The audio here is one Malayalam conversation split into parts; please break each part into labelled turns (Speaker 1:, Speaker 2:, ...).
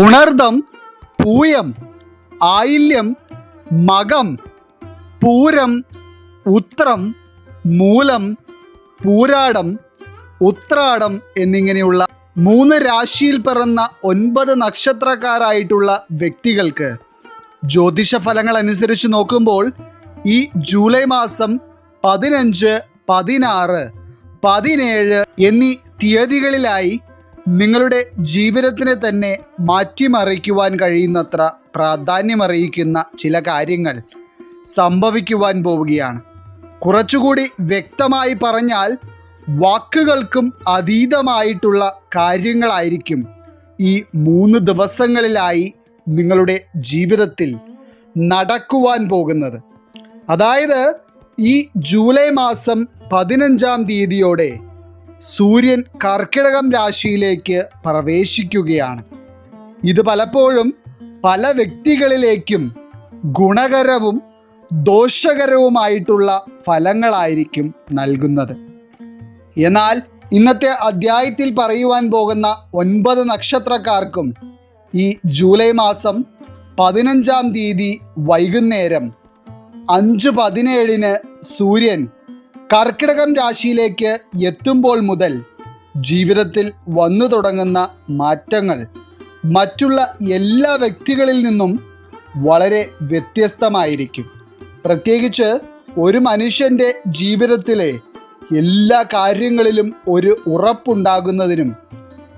Speaker 1: പുണർദം പൂയം ആയില്യം മകം പൂരം ഉത്രം മൂലം പൂരാടം ഉത്രാടം എന്നിങ്ങനെയുള്ള മൂന്ന് രാശിയിൽ പിറന്ന ഒൻപത് നക്ഷത്രക്കാരായിട്ടുള്ള വ്യക്തികൾക്ക് ജ്യോതിഷ ഫലങ്ങൾ അനുസരിച്ച് നോക്കുമ്പോൾ ഈ ജൂലൈ മാസം പതിനഞ്ച് പതിനാറ് പതിനേഴ് എന്നീ തീയതികളിലായി നിങ്ങളുടെ ജീവിതത്തിനെ തന്നെ മാറ്റിമറിക്കുവാൻ കഴിയുന്നത്ര പ്രാധാന്യമറിയിക്കുന്ന ചില കാര്യങ്ങൾ സംഭവിക്കുവാൻ പോവുകയാണ്. കുറച്ചുകൂടി വ്യക്തമായി പറഞ്ഞാൽ വാക്കുകൾക്കും അതീതമായിട്ടുള്ള കാര്യങ്ങളായിരിക്കും ഈ മൂന്ന് ദിവസങ്ങളിലായി നിങ്ങളുടെ ജീവിതത്തിൽ നടക്കുവാൻ പോകുന്നത്. അതായത് ഈ ജൂലൈ മാസം പതിനഞ്ചാം തീയതിയോടെ സൂര്യൻ കർക്കിടകം രാശിയിലേക്ക് പ്രവേശിക്കുകയാണ്. ഇത് പലപ്പോഴും പല വ്യക്തികളിലേക്കും ഗുണകരവും ദോഷകരവുമായിട്ടുള്ള ഫലങ്ങളായിരിക്കും നൽകുന്നത്. എന്നാൽ ഇന്നത്തെ അധ്യായത്തിൽ പറയുവാൻ പോകുന്ന ഒൻപത് നക്ഷത്രക്കാർക്കും ഈ ജൂലൈ മാസം പതിനഞ്ചാം തീയതി വൈകുന്നേരം അഞ്ച് പതിനേഴിന് സൂര്യൻ കർക്കിടകം രാശിയിലേക്ക് എത്തുമ്പോൾ മുതൽ ജീവിതത്തിൽ വന്നു തുടങ്ങുന്ന മാറ്റങ്ങൾ മറ്റുള്ള എല്ലാ വ്യക്തികളിൽ നിന്നും വളരെ വ്യത്യസ്തമായിരിക്കും. പ്രത്യേകിച്ച് ഒരു മനുഷ്യന്റെ ജീവിതത്തിലെ എല്ലാ കാര്യങ്ങളിലും ഒരു ഉറപ്പുണ്ടാകുന്നതിനും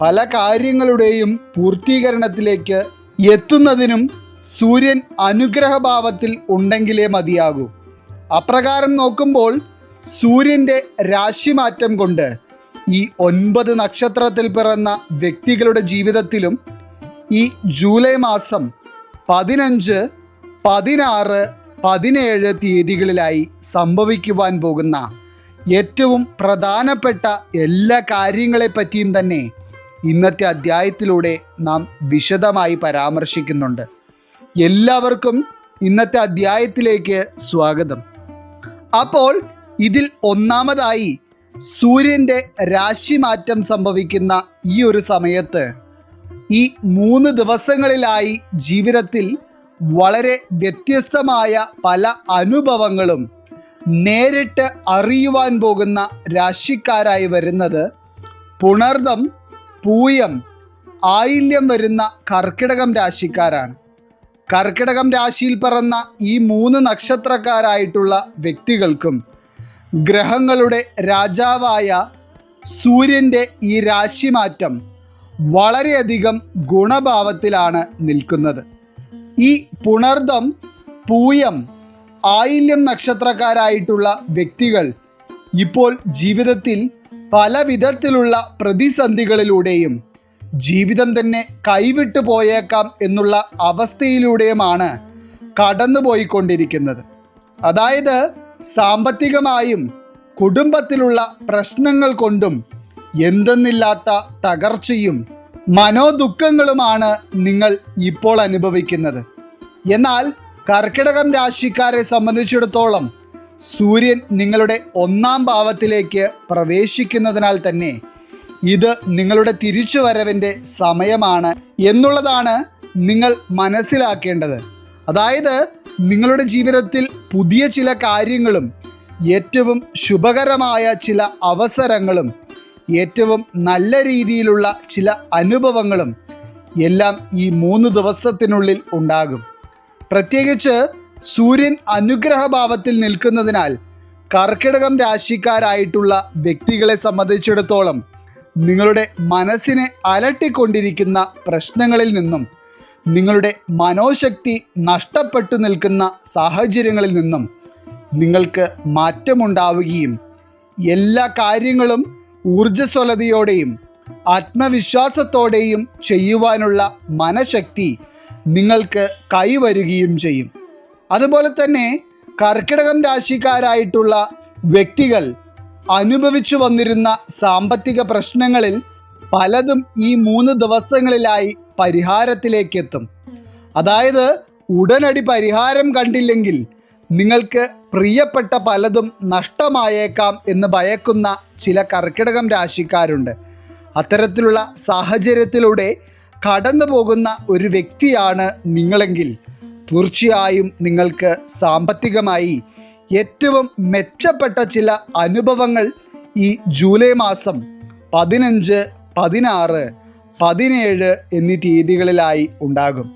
Speaker 1: പല കാര്യങ്ങളുടെയും പൂർത്തീകരണത്തിലേക്ക് എത്തുന്നതിനും സൂര്യൻ അനുഗ്രഹഭാവത്തിൽ ഉണ്ടെങ്കിലേ മതിയാകൂ. അപ്രകാരം നോക്കുമ്പോൾ സൂര്യന്റെ രാശിമാറ്റം കൊണ്ട് ഈ ഒൻപത് നക്ഷത്രത്തിൽ പിറന്ന വ്യക്തികളുടെ ജീവിതത്തിലും ഈ ജൂലൈ മാസം പതിനഞ്ച് പതിനാറ് പതിനേഴ് തീയതികളിലായി സംഭവിക്കുവാൻ പോകുന്ന ഏറ്റവും പ്രധാനപ്പെട്ട എല്ലാ കാര്യങ്ങളെപ്പറ്റിയും തന്നെ ഇന്നത്തെ അധ്യായത്തിലൂടെ നാം വിശദമായി പരാമർശിക്കുന്നുണ്ട്. എല്ലാവർക്കും ഇന്നത്തെ അധ്യായത്തിലേക്ക് സ്വാഗതം. അപ്പോൾ ഇതിൽ ഒന്നാമതായി സൂര്യന്റെ രാശിമാറ്റം സംഭവിക്കുന്ന ഈ ഒരു സമയത്ത് ഈ മൂന്ന് ദിവസങ്ങളിലായി ജീവിതത്തിൽ വളരെ വ്യത്യസ്തമായ പല അനുഭവങ്ങളും നേരിട്ട് അറിയുവാൻ പോകുന്ന രാശിക്കാരായി വരുന്നത് പുണർദം പൂയം ആയില്യം വരുന്ന കർക്കിടകം രാശിക്കാരാണ്. കർക്കിടകം രാശിയിൽ പിറന്ന ഈ മൂന്ന് നക്ഷത്രക്കാരായിട്ടുള്ള വ്യക്തികൾക്കും ഗ്രഹങ്ങളുടെ രാജാവായ സൂര്യന്റെ ഈ രാശിമാറ്റം വളരെയധികം ഗുണഭാവത്തിലാണ് നിൽക്കുന്നത്. ഈ പുണർദം പൂയം ആയില്യം നക്ഷത്രക്കാരായിട്ടുള്ള വ്യക്തികൾ ഇപ്പോൾ ജീവിതത്തിൽ പല വിധത്തിലുള്ള പ്രതിസന്ധികളിലൂടെയും ജീവിതം തന്നെ കൈവിട്ടു പോയേക്കാം എന്നുള്ള അവസ്ഥയിലൂടെയുമാണ് കടന്നുപോയിക്കൊണ്ടിരിക്കുന്നത്. അതായത് സാമ്പത്തികമായും കുടുംബത്തിലുള്ള പ്രശ്നങ്ങൾ കൊണ്ടും എന്തെന്നില്ലാത്ത തകർച്ചയും മനോദുഃഖങ്ങളുമാണ് നിങ്ങൾ ഇപ്പോൾ അനുഭവിക്കുന്നത്. എന്നാൽ കർക്കിടകം രാശിക്കാരെ സംബന്ധിച്ചിടത്തോളം സൂര്യൻ നിങ്ങളുടെ ഒന്നാം ഭാവത്തിലേക്ക് പ്രവേശിക്കുന്നതിനാൽ തന്നെ ഇത് നിങ്ങളുടെ തിരിച്ചുവരവിന്റെ സമയമാണ് എന്നുള്ളതാണ് നിങ്ങൾ മനസ്സിലാക്കേണ്ടത്. അതായത് നിങ്ങളുടെ ജീവിതത്തിൽ പുതിയ ചില കാര്യങ്ങളും ഏറ്റവും ശുഭകരമായ ചില അവസരങ്ങളും ഏറ്റവും നല്ല രീതിയിലുള്ള ചില അനുഭവങ്ങളും എല്ലാം ഈ മൂന്ന് ദിവസത്തിനുള്ളിൽ ഉണ്ടാകും. പ്രത്യേകിച്ച് സൂര്യൻ അനുഗ്രഹഭാവത്തിൽ നിൽക്കുന്നതിനാൽ കർക്കിടകം രാശിക്കാരായിട്ടുള്ള വ്യക്തികളെ സംബന്ധിച്ചിടത്തോളം നിങ്ങളുടെ മനസ്സിനെ അലട്ടിക്കൊണ്ടിരിക്കുന്ന പ്രശ്നങ്ങളിൽ നിന്നും നിങ്ങളുടെ മനോശക്തി നഷ്ടപ്പെട്ടു നിൽക്കുന്ന സാഹചര്യങ്ങളിൽ നിന്നും നിങ്ങൾക്ക് മാറ്റമുണ്ടാവുകയും എല്ലാ കാര്യങ്ങളും ഊർജസ്വലതയോടെയും ആത്മവിശ്വാസത്തോടെയും ചെയ്യുവാനുള്ള മനഃശക്തി നിങ്ങൾക്ക് കൈവരുകയും ചെയ്യും. അതുപോലെ തന്നെ കർക്കിടകം രാശിക്കാരായിട്ടുള്ള വ്യക്തികൾ അനുഭവിച്ചു വന്നിരുന്ന സാമ്പത്തിക പ്രശ്നങ്ങളിൽ പലതും ഈ മൂന്ന് ദിവസങ്ങളിലായി പരിഹാരത്തിലേക്കെത്തും. അതായത് ഉടനടി പരിഹാരം കണ്ടില്ലെങ്കിൽ നിങ്ങൾക്ക് പ്രിയപ്പെട്ട പലതും നഷ്ടമായേക്കാം എന്ന് ഭയക്കുന്ന ചില കർക്കിടകം രാശിക്കാരുണ്ട്. അത്തരത്തിലുള്ള സാഹചര്യത്തിലൂടെ കടന്നു പോകുന്ന ഒരു വ്യക്തിയാണ് നിങ്ങളെങ്കിൽ തീർച്ചയായും നിങ്ങൾക്ക് സാമ്പത്തികമായി ഏറ്റവും മെച്ചപ്പെട്ട ചില അനുഭവങ്ങൾ ഈ ജൂലൈ മാസം പതിനഞ്ച് പതിനാറ് പതിനേഴ് എന്നീ തീയതികളിലായി ഉണ്ടാകും.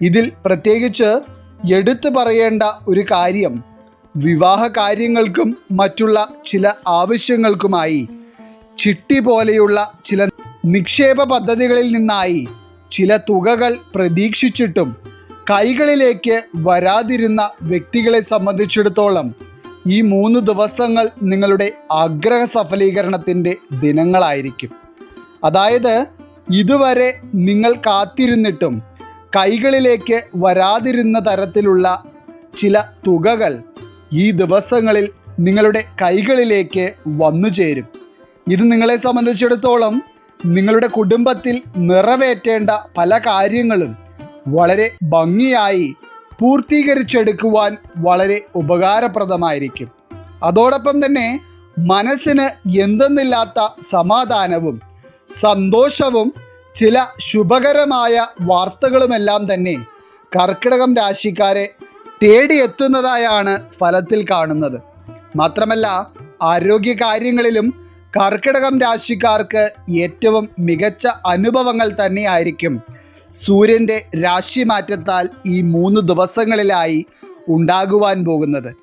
Speaker 1: ഇതിൽ പ്രത്യേകിച്ച് എടുത്തു പറയേണ്ട ഒരു കാര്യം വിവാഹ കാര്യങ്ങൾക്കും മറ്റുള്ള ചില ആവശ്യങ്ങൾക്കുമായി ചിട്ടി പോലെയുള്ള ചില നിക്ഷേപ പദ്ധതികളിൽ നിന്നായി ചില തുകകൾ പ്രതീക്ഷിച്ചിട്ടും കൈകളിലേക്ക് വരാതിരുന്ന വ്യക്തികളെ സംബന്ധിച്ചിടത്തോളം ഈ മൂന്ന് ദിവസങ്ങൾ നിങ്ങളുടെ ആഗ്രഹ സഫലീകരണത്തിന്റെ ദിനങ്ങളായിരിക്കും. അതായത് ഇതുവരെ നിങ്ങൾ കാത്തിരുന്നിട്ടും കൈകളിലേക്ക് വരാതിരുന്ന തരത്തിലുള്ള ചില തുകകൾ ഈ ദിവസങ്ങളിൽ നിങ്ങളുടെ കൈകളിലേക്ക് വന്നു ചേരും. ഇത് നിങ്ങളെ സംബന്ധിച്ചിടത്തോളം നിങ്ങളുടെ കുടുംബത്തിൽ നിറവേറ്റേണ്ട പല കാര്യങ്ങളും വളരെ ഭംഗിയായി പൂർത്തീകരിച്ചെടുക്കുവാൻ വളരെ ഉപകാരപ്രദമായിരിക്കും. അതോടൊപ്പം തന്നെ മനസ്സിന് എന്തെന്നില്ലാത്ത സമാധാനവും സന്തോഷവും ചില ശുഭകരമായ വാർത്തകളുമെല്ലാം തന്നെ കർക്കിടകം രാശിക്കാരെ തേടിയെത്തുന്നതായാണ് ഫലത്തിൽ കാണുന്നത്. മാത്രമല്ല ആരോഗ്യ കാര്യങ്ങളിലും കർക്കിടകം രാശിക്കാർക്ക് ഏറ്റവും മികച്ച അനുഭവങ്ങൾ തന്നെയായിരിക്കും. സൂര്യന്റെ രാശിമാറ്റത്താൽ ഈ മൂന്ന് ദിവസങ്ങളിലായി ഉണ്ടാകുവാൻ പോകുന്നത്.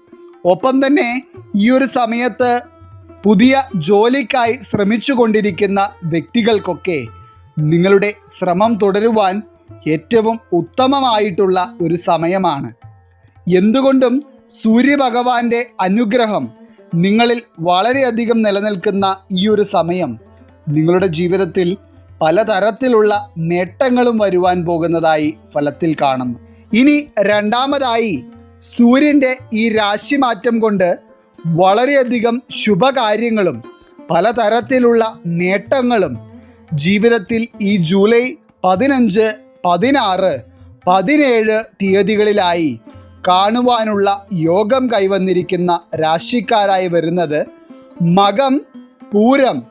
Speaker 1: ഒപ്പം തന്നെ ഈ ഒരു സമയത്ത് പുതിയ ജോലിക്കായി ശ്രമിച്ചു കൊണ്ടിരിക്കുന്ന വ്യക്തികൾക്കൊക്കെ നിങ്ങളുടെ ശ്രമം തുടരുവാൻ ഏറ്റവും ഉത്തമമായിട്ടുള്ള ഒരു സമയമാണ്. എന്തുകൊണ്ടും സൂര്യഭഗവാന്റെ അനുഗ്രഹം നിങ്ങളിൽ വളരെയധികം നിലനിൽക്കുന്ന ഈ ഒരു സമയം നിങ്ങളുടെ ജീവിതത്തിൽ പലതരത്തിലുള്ള നേട്ടങ്ങളും വരുവാൻ പോകുന്നതായി ഫലത്തിൽ കാണുന്നു. ഇനി രണ്ടാമതായി സൂര്യന്റെ ഈ രാശിമാറ്റം കൊണ്ട് വളരെയധികം ശുഭകാര്യങ്ങളും പലതരത്തിലുള്ള നേട്ടങ്ങളും ജീവിതത്തിൽ ഈ ജൂലൈ പതിനഞ്ച് പതിനാറ് പതിനേഴ് തീയതികളിലായി കാണുവാനുള്ള യോഗം കൈവന്നിരിക്കുന്ന രാശിക്കാരായി വരുന്നത് മകം പൂരം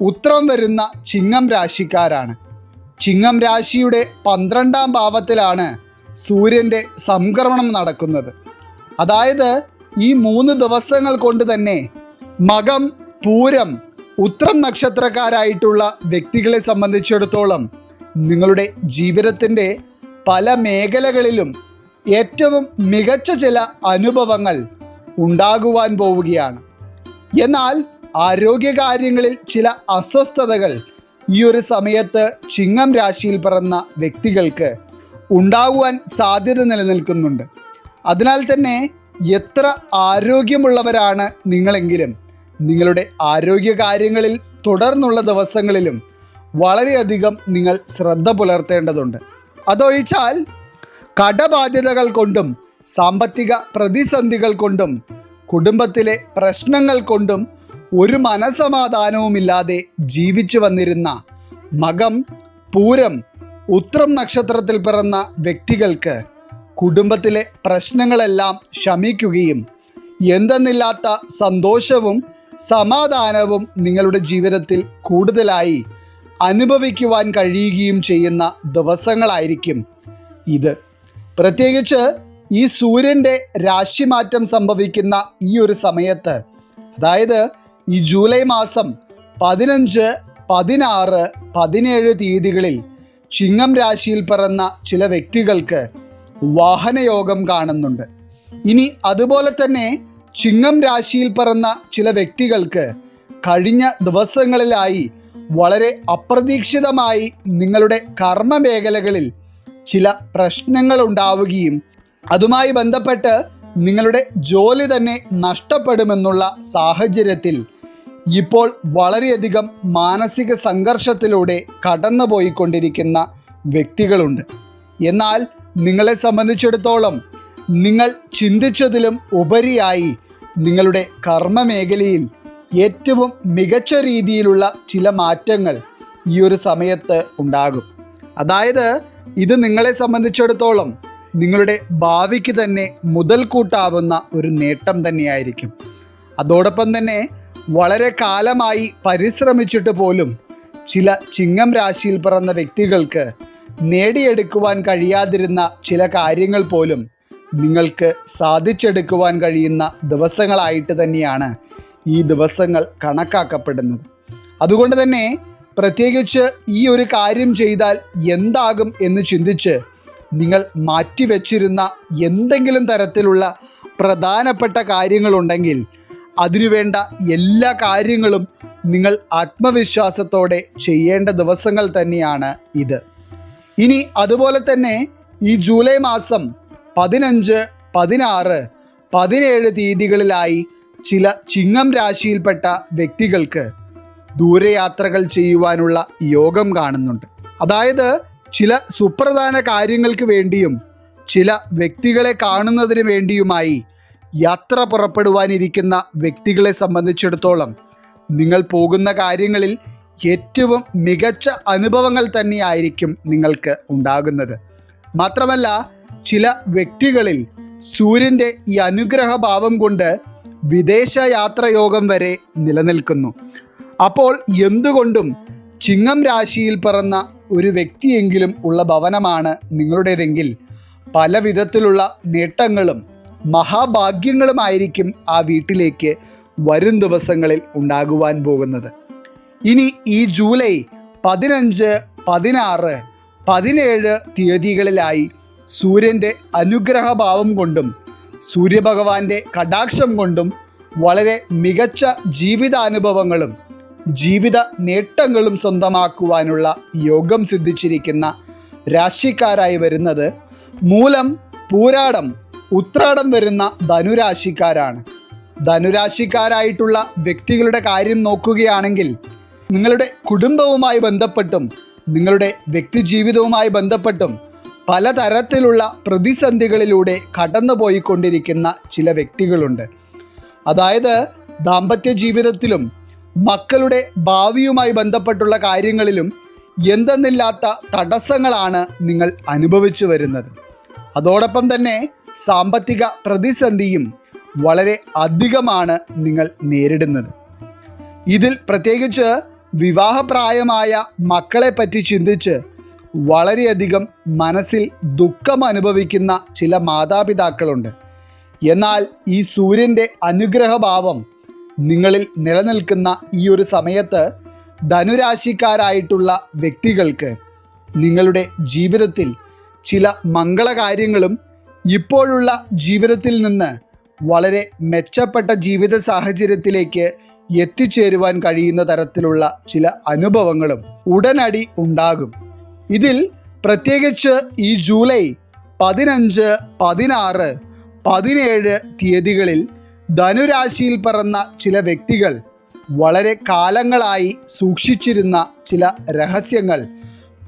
Speaker 1: ഉത്രം വരുന്ന ചിങ്ങം രാശിക്കാരാണ്. ചിങ്ങം രാശിയുടെ പന്ത്രണ്ടാം ഭാവത്തിലാണ് സൂര്യന്റെ സംക്രമണം നടക്കുന്നത്. അതായത് ഈ മൂന്ന് ദിവസങ്ങൾ കൊണ്ട് തന്നെ മകം പൂരം ഉത്രം നക്ഷത്രക്കാരായിട്ടുള്ള വ്യക്തികളെ സംബന്ധിച്ചിടത്തോളം നിങ്ങളുടെ ജീവിതത്തിന്റെ പല മേഖലകളിലും ഏറ്റവും മികച്ച ചില അനുഭവങ്ങൾ ഉണ്ടാകുവാൻ പോവുകയാണ്. എന്നാൽ ആരോഗ്യകാര്യങ്ങളിൽ ചില അസ്വസ്ഥതകൾ ഈ ഒരു സമയത്ത് ചിങ്ങം രാശിയിൽ പിറന്ന വ്യക്തികൾക്ക് ഉണ്ടാകുവാൻ സാധ്യത നിലനിൽക്കുന്നുണ്ട്. അതിനാൽ തന്നെ എത്ര ആരോഗ്യമുള്ളവരാണ് നിങ്ങളെങ്കിലും? നിങ്ങളുടെ ആരോഗ്യകാര്യങ്ങളിൽ തുടർന്നുള്ള ദിവസങ്ങളിലും വളരെയധികം നിങ്ങൾ ശ്രദ്ധ പുലർത്തേണ്ടതുണ്ട്. അതൊഴിച്ചാൽ കടബാധ്യതകൾ കൊണ്ടും സാമ്പത്തിക പ്രതിസന്ധികൾ കൊണ്ടും കുടുംബത്തിലെ പ്രശ്നങ്ങൾ കൊണ്ടും ഒരു മനസമാധാനവുമില്ലാതെ ജീവിച്ചു വന്നിരുന്ന മകം പൂരം ഉത്രം നക്ഷത്രത്തിൽ പിറന്ന വ്യക്തികൾക്ക് കുടുംബത്തിലെ പ്രശ്നങ്ങളെല്ലാം ശമിക്കുകയും എന്തെന്നില്ലാത്ത സന്തോഷവും സമാധാനവും നിങ്ങളുടെ ജീവിതത്തിൽ കൂടുതലായി അനുഭവിക്കുവാൻ കഴിയുകയും ചെയ്യുന്ന ദിവസങ്ങളായിരിക്കും ഇത്. പ്രത്യേകിച്ച് ഈ സൂര്യന്റെ രാശിമാറ്റം സംഭവിക്കുന്ന ഈ ഒരു സമയത്ത് അതായത് ഈ ജൂലൈ മാസം പതിനഞ്ച് പതിനാറ് പതിനേഴ് തീയതികളിൽ ചിങ്ങം രാശിയിൽ പിറന്ന ചില വ്യക്തികൾക്ക് വാഹനയോഗം കാണുന്നുണ്ട്. ഇനി അതുപോലെ തന്നെ ചിങ്ങം രാശിയിൽ പിറന്ന ചില വ്യക്തികൾക്ക് കഴിഞ്ഞ ദിവസങ്ങളിലായി വളരെ അപ്രതീക്ഷിതമായി നിങ്ങളുടെ കർമ്മ മേഖലകളിൽ ചില പ്രശ്നങ്ങൾ ഉണ്ടാവുകയും അതുമായി ബന്ധപ്പെട്ട് നിങ്ങളുടെ ജോലി തന്നെ നഷ്ടപ്പെടുമെന്നുള്ള സാഹചര്യത്തിൽ ഇപ്പോൾ വളരെയധികം മാനസിക സംഘർഷത്തിലൂടെ കടന്നുപോയിക്കൊണ്ടിരിക്കുന്ന വ്യക്തികളുണ്ട്. എന്നാൽ നിങ്ങളെ സംബന്ധിച്ചിടത്തോളം നിങ്ങൾ ചിന്തിച്ചതിലും ഉപരിയായി നിങ്ങളുടെ കർമ്മ മേഖലയിൽ ഏറ്റവും മികച്ച രീതിയിലുള്ള ചില മാറ്റങ്ങൾ ഈ ഒരു സമയത്ത് ഉണ്ടാകും. അതായത് ഇത് നിങ്ങളെ സംബന്ധിച്ചിടത്തോളം നിങ്ങളുടെ ഭാവിക്ക് തന്നെ മുതൽക്കൂട്ടാവുന്ന ഒരു നേട്ടം തന്നെയായിരിക്കും. അതോടൊപ്പം തന്നെ വളരെ കാലമായി പരിശ്രമിച്ചിട്ട് പോലും ചില ചിങ്ങം രാശിയിൽ പിറന്ന വ്യക്തികൾക്ക് നേടിയെടുക്കുവാൻ കഴിയാതിരുന്ന ചില കാര്യങ്ങൾ പോലും നിങ്ങൾക്ക് സാധിച്ചെടുക്കുവാൻ കഴിയുന്ന ദിവസങ്ങളായിട്ട് തന്നെയാണ് ഈ ദിവസങ്ങൾ കണക്കാക്കപ്പെടുന്നത്. അതുകൊണ്ട് തന്നെ പ്രത്യേകിച്ച് ഈ ഒരു കാര്യം ചെയ്താൽ എന്താകും എന്ന് ചിന്തിച്ച് നിങ്ങൾ മാറ്റിവെച്ചിരുന്ന എന്തെങ്കിലും തരത്തിലുള്ള പ്രധാനപ്പെട്ട കാര്യങ്ങളുണ്ടെങ്കിൽ അതിനുവേണ്ട എല്ലാ കാര്യങ്ങളും നിങ്ങൾ ആത്മവിശ്വാസത്തോടെ ചെയ്യേണ്ട ദിവസങ്ങൾ തന്നെയാണ് ഇത്. ഇനി അതുപോലെ തന്നെ ഈ ജൂലൈ മാസം പതിനഞ്ച് പതിനാറ് പതിനേഴ് തീയതികളിലായി ചില ചിങ്ങം രാശിയിൽപ്പെട്ട വ്യക്തികൾക്ക് ദൂരയാത്രകൾ ചെയ്യുവാനുള്ള യോഗം കാണുന്നുണ്ട്. അതായത് ചില സുപ്രധാന കാര്യങ്ങൾക്ക് വേണ്ടിയും ചില വ്യക്തികളെ കാണുന്നതിന് വേണ്ടിയുമായി യാത്ര പുറപ്പെടുവാനിരിക്കുന്ന വ്യക്തികളെ സംബന്ധിച്ചിടത്തോളം നിങ്ങൾ പോകുന്ന കാര്യങ്ങളിൽ ഏറ്റവും മികച്ച അനുഭവങ്ങൾ തന്നെയായിരിക്കും നിങ്ങൾക്ക് ഉണ്ടാകുന്നത്. മാത്രമല്ല ചില വ്യക്തികളിൽ സൂര്യന്റെ ഈ അനുഗ്രഹഭാവം കൊണ്ട് വിദേശ യാത്രയോഗം വരെ നിലനിൽക്കുന്നു. അപ്പോൾ എന്തുകൊണ്ടും ചിങ്ങം രാശിയിൽ പിറന്ന ഒരു വ്യക്തിയെങ്കിലും ഉള്ള ഭവനമാണ് നിങ്ങളുടേതെങ്കിൽ പല വിധത്തിലുള്ള നേട്ടങ്ങളും മഹാഭാഗ്യങ്ങളുമായിരിക്കും ആ വീട്ടിലേക്ക് വരും ദിവസങ്ങളിൽ ഉണ്ടാകുവാൻ പോകുന്നത്. ഇനി ഈ ജൂലൈ പതിനഞ്ച് പതിനാറ് പതിനേഴ് തീയതികളിലായി സൂര്യന്റെ അനുഗ്രഹഭാവം കൊണ്ടും സൂര്യഭഗവാന്റെ കടാക്ഷം കൊണ്ടും വളരെ മികച്ച ജീവിതാനുഭവങ്ങളും ജീവിത നേട്ടങ്ങളും സ്വന്തമാക്കുവാനുള്ള യോഗം സിദ്ധിച്ചിരിക്കുന്ന രാശിക്കാരായി വരുന്നത് മൂലം പൂരാടം ഉത്രാടം വരുന്ന ധനുരാശിക്കാരാണ്. ധനുരാശിക്കാരായിട്ടുള്ള വ്യക്തികളുടെ കാര്യം നോക്കുകയാണെങ്കിൽ നിങ്ങളുടെ കുടുംബവുമായി ബന്ധപ്പെട്ടും നിങ്ങളുടെ വ്യക്തിജീവിതവുമായി ബന്ധപ്പെട്ടും പലതരത്തിലുള്ള പ്രതിസന്ധികളിലൂടെ കടന്നുപോയിക്കൊണ്ടിരിക്കുന്ന ചില വ്യക്തികളുണ്ട്. അതായത് ദാമ്പത്യ ജീവിതത്തിലും മക്കളുടെ ഭാവിയുമായി ബന്ധപ്പെട്ടുള്ള കാര്യങ്ങളിലും എന്തെന്നില്ലാത്ത തടസ്സങ്ങളാണ് നിങ്ങൾ അനുഭവിച്ചു വരുന്നത്. അതോടൊപ്പം തന്നെ സാമ്പത്തിക പ്രതിസന്ധിയും വളരെ അധികമാണ് നിങ്ങൾ നേരിടുന്നത്. ഇതിൽ പ്രത്യേകിച്ച് വിവാഹപ്രായമായ മക്കളെപ്പറ്റി ചിന്തിച്ച് വളരെയധികം മനസ്സിൽ ദുഃഖം അനുഭവിക്കുന്ന ചില മാതാപിതാക്കളുണ്ട്. എന്നാൽ ഈ സൂര്യന്റെ അനുഗ്രഹഭാവം നിങ്ങളിൽ നിലനിൽക്കുന്ന ഈ ഒരു സമയത്ത് ധനുരാശിക്കാരായിട്ടുള്ള വ്യക്തികൾക്ക് നിങ്ങളുടെ ജീവിതത്തിൽ ചില മംഗളകാര്യങ്ങളും ഇപ്പോഴുള്ള ജീവിതത്തിൽ നിന്ന് വളരെ മെച്ചപ്പെട്ട ജീവിത സാഹചര്യത്തിലേക്ക് എത്തിച്ചേരുവാൻ കഴിയുന്ന തരത്തിലുള്ള ചില അനുഭവങ്ങളും ഉടനടി ഉണ്ടാകും. ഇതിൽ പ്രത്യേകിച്ച് ഈ ജൂലൈ പതിനഞ്ച് പതിനാറ് പതിനേഴ് തീയതികളിൽ ധനുരാശിയിൽ പിറന്ന ചില വ്യക്തികൾ വളരെ കാലങ്ങളായി സൂക്ഷിച്ചിരുന്ന ചില രഹസ്യങ്ങൾ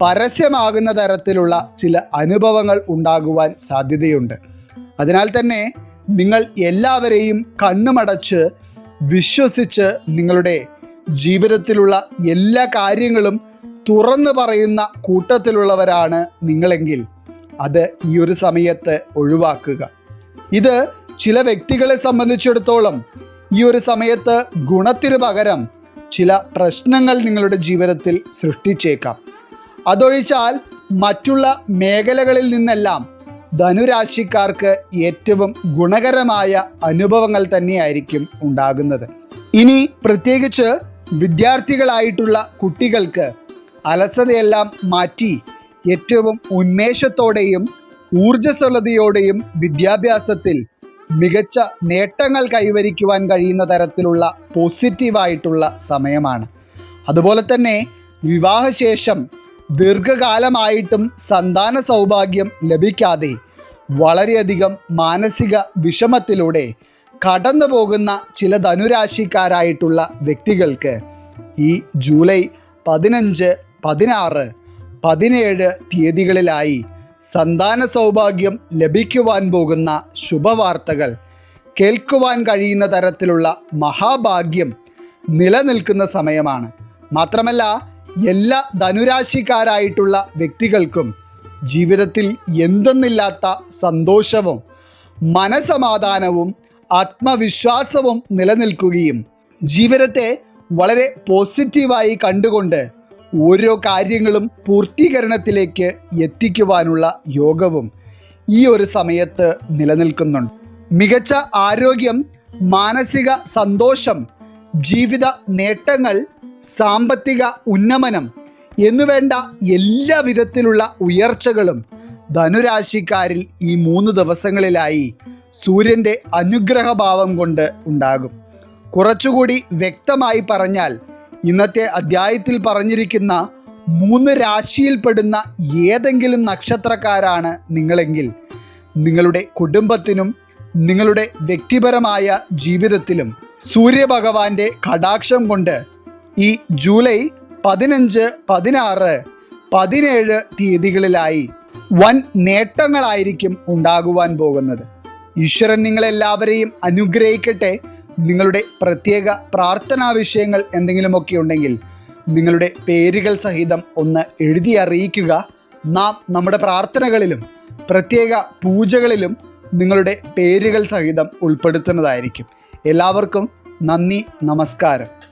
Speaker 1: പരസ്യമാകുന്ന തരത്തിലുള്ള ചില അനുഭവങ്ങൾ ഉണ്ടാകുവാൻ സാധ്യതയുണ്ട്. അതിനാൽ തന്നെ നിങ്ങൾ എല്ലാവരെയും കണ്ണുമടച്ച് വിശ്വസിച്ച് നിങ്ങളുടെ ജീവിതത്തിലുള്ള എല്ലാ കാര്യങ്ങളും തുറന്നു പറയുന്ന കൂട്ടത്തിലുള്ളവരാണ് നിങ്ങളെങ്കിൽ അത് ഈ ഒരു സമയത്ത് ഒഴിവാക്കുക. ഇത് ചില വ്യക്തികളെ സംബന്ധിച്ചിടത്തോളം ഈ ഒരു സമയത്ത് ഗുണത്തിന് പകരം ചില പ്രശ്നങ്ങൾ നിങ്ങളുടെ ജീവിതത്തിൽ സൃഷ്ടിച്ചേക്കാം. അതൊഴിച്ചാൽ മറ്റുള്ള മേഖലകളിൽ നിന്നെല്ലാം ധനുരാശിക്കാർക്ക് ഏറ്റവും ഗുണകരമായ അനുഭവങ്ങൾ തന്നെയായിരിക്കും ഉണ്ടാകുന്നത്. ഇനി പ്രത്യേകിച്ച് വിദ്യാർത്ഥികളായിട്ടുള്ള കുട്ടികൾക്ക് അലസതയെല്ലാം മാറ്റി ഏറ്റവും ഉന്മേഷത്തോടെയും ഊർജസ്വലതയോടെയും വിദ്യാഭ്യാസത്തിൽ മികച്ച നേട്ടങ്ങൾ കൈവരിക്കുവാൻ കഴിയുന്ന തരത്തിലുള്ള പോസിറ്റീവായിട്ടുള്ള സമയമാണ്. അതുപോലെ തന്നെ വിവാഹശേഷം ദീർഘകാലമായിട്ടും സന്താന സൗഭാഗ്യം ലഭിക്കാതെ വളരെയധികം മാനസിക വിഷമത്തിലൂടെ കടന്നു പോകുന്ന ചില ധനുരാശിക്കാരായിട്ടുള്ള വ്യക്തികൾക്ക് ഈ ജൂലൈ പതിനഞ്ച് പതിനാറ് പതിനേഴ് തീയതികളിലായി സന്താന സൗഭാഗ്യം ലഭിക്കുവാൻ പോകുന്ന ശുഭവാർത്തകൾ. കേൾക്കുവാൻ കഴിയുന്ന തരത്തിലുള്ള മഹാഭാഗ്യം നിലനിൽക്കുന്ന സമയമാണ്. മാത്രമല്ല എല്ലാ ധനുരാശിക്കാരായിട്ടുള്ള വ്യക്തികൾക്കും ജീവിതത്തിൽ എന്തെന്നില്ലാത്ത സന്തോഷവും മനസമാധാനവും ആത്മവിശ്വാസവും നിലനിൽക്കുകയും ജീവിതത്തെ വളരെ പോസിറ്റീവായി കണ്ടുകൊണ്ട് ഓരോ കാര്യങ്ങളും പൂർത്തീകരണത്തിലേക്ക് എത്തിക്കുവാനുള്ള യോഗവും ഈ ഒരു സമയത്ത് നിലനിൽക്കുന്നുണ്ട്. മികച്ച ആരോഗ്യം മാനസിക സന്തോഷം ജീവിത നേട്ടങ്ങൾ സാമ്പത്തിക ഉന്നമനം എന്നുവേണ്ട എല്ലാ വിധത്തിലുള്ള ഉയർച്ചകളും ധനുരാശിക്കാരിൽ ഈ മൂന്ന് ദിവസങ്ങളിലായി സൂര്യന്റെ അനുഗ്രഹഭാവം കൊണ്ട് ഉണ്ടാകും. കുറച്ചുകൂടി വ്യക്തമായി പറഞ്ഞാൽ ഇന്നത്തെ അധ്യായത്തിൽ പറഞ്ഞിരിക്കുന്ന മൂന്ന് രാശിയിൽപ്പെടുന്ന ഏതെങ്കിലും നക്ഷത്രക്കാരാണ് നിങ്ങളെങ്കിൽ നിങ്ങളുടെ കുടുംബത്തിനും നിങ്ങളുടെ വ്യക്തിപരമായ ജീവിതത്തിലും സൂര്യഭഗവാന്റെ കടാക്ഷം കൊണ്ട് ഈ ജൂലൈ പതിനഞ്ച് പതിനാറ് പതിനേഴ് തീയതികളിലായി വൻ നേട്ടങ്ങളായിരിക്കും ഉണ്ടാകുവാൻ പോകുന്നത്. ഈശ്വരൻ നിങ്ങളെല്ലാവരെയും അനുഗ്രഹിക്കട്ടെ. നിങ്ങളുടെ പ്രത്യേക പ്രാർത്ഥനാ വിഷയങ്ങൾ എന്തെങ്കിലുമൊക്കെ ഉണ്ടെങ്കിൽ നിങ്ങളുടെ പേരുകൾ സഹിതം ഒന്ന് എഴുതി അറിയിക്കുക. നാം നമ്മുടെ പ്രാർത്ഥനകളിലും പ്രത്യേക പൂജകളിലും നിങ്ങളുടെ പേരുകൾ സഹിതം ഉൾപ്പെടുത്തുന്നതായിരിക്കും. എല്ലാവർക്കും നന്ദി നമസ്കാരം.